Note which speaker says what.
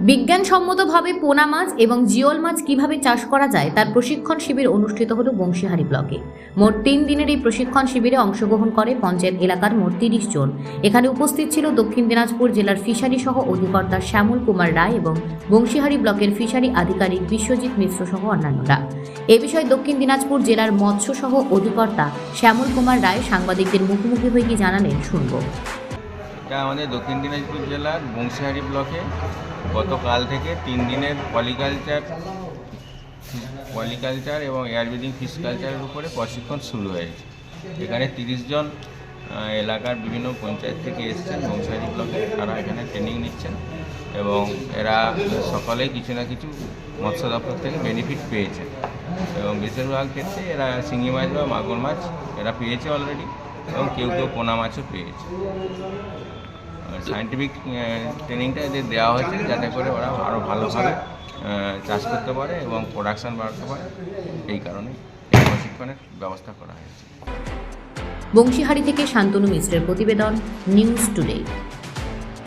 Speaker 1: বিজ্ঞানসম্মতভাবে পোনা মাছ এবং জিওল মাছ কীভাবে চাষ করা যায় তার প্রশিক্ষণ শিবির অনুষ্ঠিত হল বংশীহারি ব্লকে। মোট তিন দিনের এই প্রশিক্ষণ শিবিরে অংশগ্রহণ করে পঞ্চায়েত এলাকার মোট তিরিশ জন। এখানে উপস্থিত ছিল দক্ষিণ দিনাজপুর জেলার ফিশারি সহ অধিকর্তা শ্যামল কুমার রায় এবং বংশীহারি ব্লকের ফিশারি আধিকারিক বিশ্বজিৎ মিশ্র সহ অন্যান্যরা। এ বিষয়ে দক্ষিণ দিনাজপুর জেলার মৎস্য সহ অধিকর্তা শ্যামল কুমার রায় সাংবাদিকদের মুখোমুখি হয়ে গিয়ে জানালেন শুনব।
Speaker 2: এটা আমাদের দক্ষিণ দিনাজপুর জেলার বংশীহারি ব্লকে। গতকাল থেকে তিন দিনের পলিকালচার পলিকালচার এবং এয়ারবিডিং ফিশ কালচারের উপরে প্রশিক্ষণ শুরু হয়েছে। এখানে তিরিশ জন এলাকার বিভিন্ন পঞ্চায়েত থেকে এসেছেন, বংশীহারি ব্লকে। তারা এখানে ট্রেনিং নিচ্ছেন এবং এরা সকলেই কিছু না কিছু মৎস্য দপ্তর থেকে বেনিফিট পেয়েছে এবং বেশিরভাগ ক্ষেত্রে এরা শিঙি মাছ বা মাগুর মাছ এরা পেয়েছে অলরেডি এবং কেউ কেউ পোনা মাছও পেয়েছে। সায়েন্টিফিক ট্রেনিংটা এদের দেওয়া হয়েছে যাতে করে ওরা আরও ভালোভাবে চাষ করতে পারে এবং প্রোডাকশান বাড়াতে পারে। এই কারণে এই প্রশিক্ষণের ব্যবস্থা করা হয়েছে।
Speaker 1: বংশীহারি থেকে শান্তনু মিশ্রের প্রতিবেদন নিউজ টুডে